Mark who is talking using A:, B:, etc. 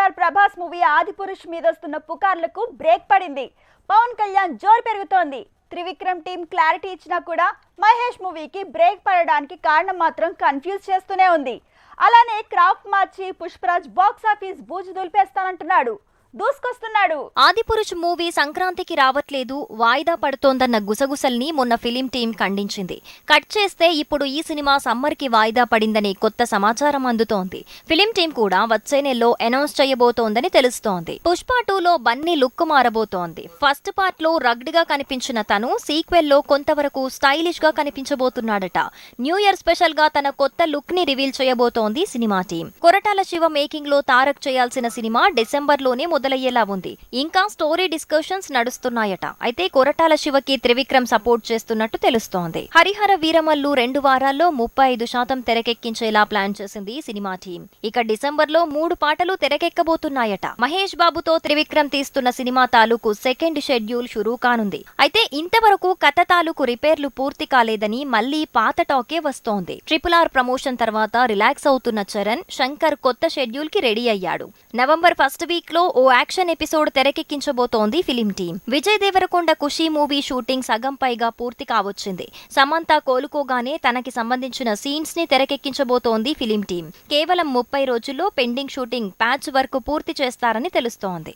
A: Star Prabhas movie Adipurush మీద వస్తున్న పుకార్లకు break పడింది. పవన్ కళ్యాణ్ జోరు పెరుగుతోంది. త్రివిక్రమ్ టీం క్లారిటీ ఇచ్చినా కూడా మహేష్ మూవీకి బ్రేక్ పడడానికి కారణం మాత్రం కన్ఫ్యూజ్ చేస్తూనే ఉంది. అలానే క్రాఫ్ట్ మార్చి పుష్పరాజ్ బాక్స్ ఆఫీస్ బూజు దులిపేస్తానంటున్నాడు. దూసుకొస్తున్నాడు.
B: ఆదిపురుష్ మూవీ సంక్రాంతికి రావట్లేదు వాయిదా పడుతోందన్న గుసగుసల్ని మొన్న ఫిలిం టీం ఖండించింది. కట్ చేస్తే ఇప్పుడు ఈ సినిమా సమ్మర్కి వాయిదా పడిందని కొత్త సమాచారం అందుతోంది. ఫిలిం టీం కూడా వచ్చే నెలలో అనౌన్స్ చేయబోతోందని తెలుస్తోంది. పుష్ప టూలో బన్నీ లుక్ మారబోతోంది. ఫస్ట్ పార్ట్లో రగ్డ్గా కనిపించిన తను సీక్వెల్లో కొంతవరకు స్టైలిష్గా కనిపించబోతున్నాడట. న్యూ ఇయర్ స్పెషల్గా తన కొత్త లుక్ని రివీల్ చేయబోతోంది సినిమా టీం కొరటాల శివ మేకింగ్లో తారక్ చేయాల్సిన సినిమా డిసెంబర్లోనే మొదలయ్యేలా ఉంది. ఇంకా స్టోరీ డిస్కషన్స్ నడుస్తున్నాయట. అయితే కొరటాల శివకి త్రివిక్రమ్ సపోర్ట్ చేస్తున్నట్టు తెలుస్తోంది. హరిహర వీరమల్లు రెండు వారాల్లో ముప్పై ఐదు శాతం తెరకెక్కించేలా ప్లాన్ చేసింది సినిమా టీం. ఇక డిసెంబర్లో మూడు పాటలు తెరకెక్కబోతున్నాయట. మహేష్ బాబుతో త్రివిక్రమ్ తీస్తున్న సినిమా తాలూకు సెకండ్ షెడ్యూల్ షురూ కానుంది. అయితే ఇంతవరకు కథ తాలూకు రిపేర్లు పూర్తి కాలేదని మళ్ళీ పాత టాకే వస్తోంది. ట్రిపుల్ ఆర్ ప్రమోషన్ తర్వాత రిలాక్స్ అవుతున్న చరణ్ శంకర్ కొత్త షెడ్యూల్కి రెడీ అయ్యాడు. నవంబర్ ఫస్ట్ వీక్లో ఓ action episode తెరకెక్కించబోతోంది film team. Vijay Deverakonda Kushi movie shooting సగం పైగా పూర్తి కావచ్చింది. సమంత కోలుకోగానే తనకి సంబంధించిన సీన్స్ని తెరకెక్కించబోతోంది ఫిలిం టీం. కేవలం ముప్పై రోజుల్లో పెండింగ్ షూటింగ్ ప్యాచ్ వర్క్ పూర్తి చేస్తారని తెలుస్తోంది.